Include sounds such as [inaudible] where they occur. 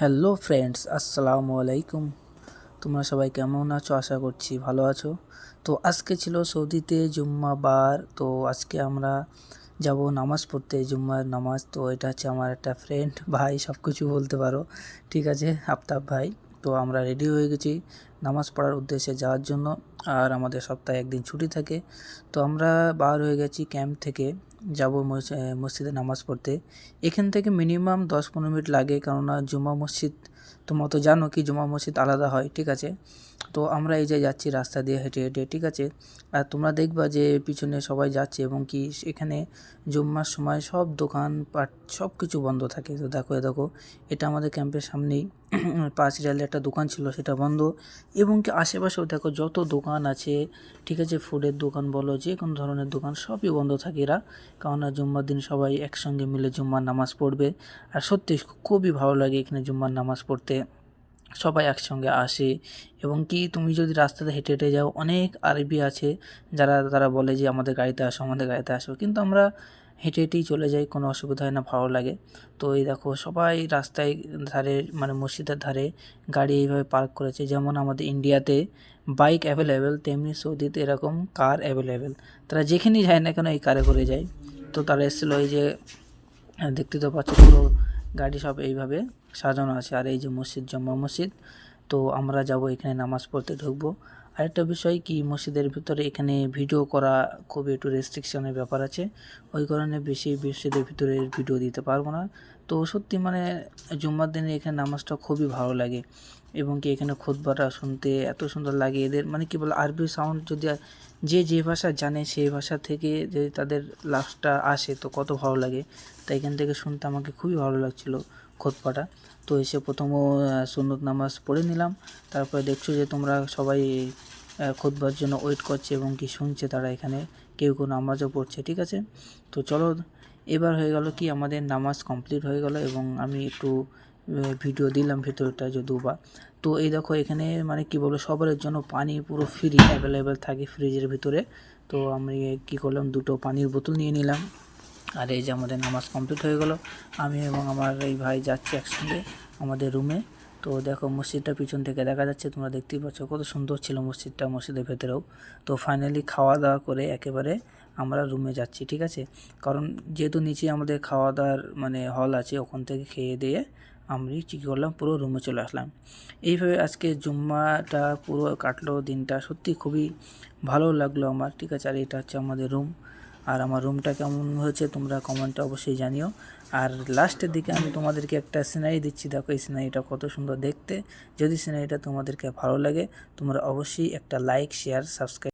Hello friends, আসসালামু আলাইকুম। তোমরা সবাই কেমন আছো? আশা করছি ভালো আছো। তো আজকে ছিল সৌদিতে জুম্মা বার। তো আজকে আমরা যাব নামাজ পড়তে, জুম্মার নামাজ। তো এটা হচ্ছে আমার একটা ফ্রেন্ড ভাই সব কিছু বলতে পারো। ঠিক আছে, আফতাব ভাই। তো আমরা রেডি হয়ে গেছি নামাজ পড়ার উদ্দেশ্যে যাওয়ার জন্য। আর আমাদের সপ্তাহে একদিন ছুটি থাকে। তো আমরা বার হয়ে গেছি ক্যাম্প থেকে যাব মসজিদে নামাজ পড়তে। এখান থেকে মিনিমাম দশ পনেরো মিনিট লাগে। কেননা জুমা মসজিদ তোমরা তো জানো কি জুমা মসজিদ আলাদা হয়, ঠিক আছে? তো আমরা এই যে যাচ্ছি রাস্তা দিয়ে হেঁটে হেঁটে, ঠিক আছে? আর তোমরা দেখবা যে পিছনে সবাই যাচ্ছে এবং কি এখানে জুম্মার সময় সব দোকান পাট সব কিছু বন্ধ থাকে। তো দেখো দেখো, এটা আমাদের ক্যাম্পের সামনেই। [clears throat] পাঁচ রিয়ালের একটা দোকান ছিল, সেটা বন্ধ। এবং কি আশেপাশেও দেখো যত দোকান আছে, ঠিক আছে? ফুডের দোকান বলো, যে কোনো ধরনের দোকান সবই বন্ধ থাকে এরা। কারণ জুম্মার দিন সবাই একসঙ্গে মিলে জুম্মার নামাজ পড়বে। আর সত্যি খুবই ভালো লাগে এখানে জুম্মার নামাজ পড়তে। সবাই একসঙ্গে আসে এবং কি তুমি যদি রাস্তাতে হেঁটে হেঁটে যাও, অনেক আরবি আছে যারা, তারা বলে যে আমাদের গাড়িতে আসো, আমাদের গাড়িতে আসো। কিন্তু আমরা হেঁটে হেঁটেই চলে যাই, কোনো অসুবিধা হয় না, ভালো লাগে। তো এই দেখো, সবাই রাস্তায় ধারে মানে মসজিদের ধারে গাড়ি এইভাবে পার্ক করেছে। যেমন আমাদের ইন্ডিয়াতে বাইক অ্যাভেলেবেল, তেমনি সৌদিতে এরকম কার অ্যাভেলেবেল। তারা যেখানেই যায় না কেন এই কারে করে যায়। তো তারা এসেছিল এই যে, দেখতে তো পাচ্ছ পুরো গাড়ি সব এইভাবে সাজানো আছে, আর এই যে মসজিদ জম্মা মসজিদ। তো আমরা যাব এখানে নামাজ পড়তে ঢুকবো। আরেকটা বিষয় কি, মসজিদের ভিতরে এখানে ভিডিও করা খুবই একটু রেস্ট্রিকশনের ব্যাপার আছে। ওই কারণে বেশি মসজিদের ভিতরে ভিডিও দিতে পারব না। তো সত্যি মানে জুম্মার দিনে এখানে নামাজটা খুবই ভালো লাগে। এবং কি এখানে খুতবাটা শুনতে এত সুন্দর লাগে। এদের মানে কি বলে, আরবি সাউন্ড যদি যে যে ভাষা জানে সেই ভাষা থেকে যদি তাদের লাভটা আসে, তো কত ভালো লাগে। তাই এখান থেকে শুনতে আমাকে খুবই ভালো লাগছিল। খোদপাটা। তো এসে প্রথমও সুন্নত নামাজ পড়ে নিলাম। তারপরে দেখছ যে তোমরা সবাই খোদবার জন্য ওয়েট করছে এবং কি শুনছে তারা এখানে। কেউ কেউ নামাজও পড়ছে, ঠিক আছে? তো চলো, এবার হয়ে গেল কি আমাদের নামাজ কমপ্লিট হয়ে গেল এবং আমি একটু ভিডিও দিলাম ভেতরটা যদিও বা। তো এই দেখো এখানে মানে কি বলব সবার জন্য পানি পুরো ফ্রি অ্যাভেলেবেল থাকে ফ্রিজের ভিতরে। তো আমি কি করলাম, দুটো পানির বোতল নিয়ে নিলাম। আর এই যে আমাদের নামাজ কমপ্লিট হয়ে গেল, আমি এবং আমার এই ভাই যাচ্ছি একসঙ্গে আমাদের রুমে তো দেখো মসজিদটা পিছন থেকে দেখা যাচ্ছে, তোমরা দেখতেই পাচ্ছ কত সুন্দর ছিল মসজিদটা, মসজিদের ভেতরেও। তো ফাইনালি খাওয়া দাওয়া করে একেবারে আমরা রুমে যাচ্ছি, ঠিক আছে? কারণ যেহেতু নিচে আমাদের খাওয়া দাওয়ার মানে হল আছে, ওখান থেকে খেয়ে দিয়ে আমি কী করলাম, পুরো রুমে চলে আসলাম। এইভাবে আজকে জুম্মাটা পুরো কাটলো, দিনটা সত্যি খুবই ভালো লাগল আমার, ঠিক আছে? আর এটা হচ্ছে আমাদের রুম আর আমার রুমটা কেমন হয়েছে তোমরা কমেন্টে অবশ্যই জানিও। আর লাস্টের দিকে আমি তোমাদেরকে একটা সিনারি দিচ্ছি। দেখো এই সিনারিটা কত সুন্দর দেখতে। যদি সিনারিটা তোমাদেরকে ভালো লাগে, তোমরা অবশ্যই একটা লাইক শেয়ার সাবস্ক্রাইব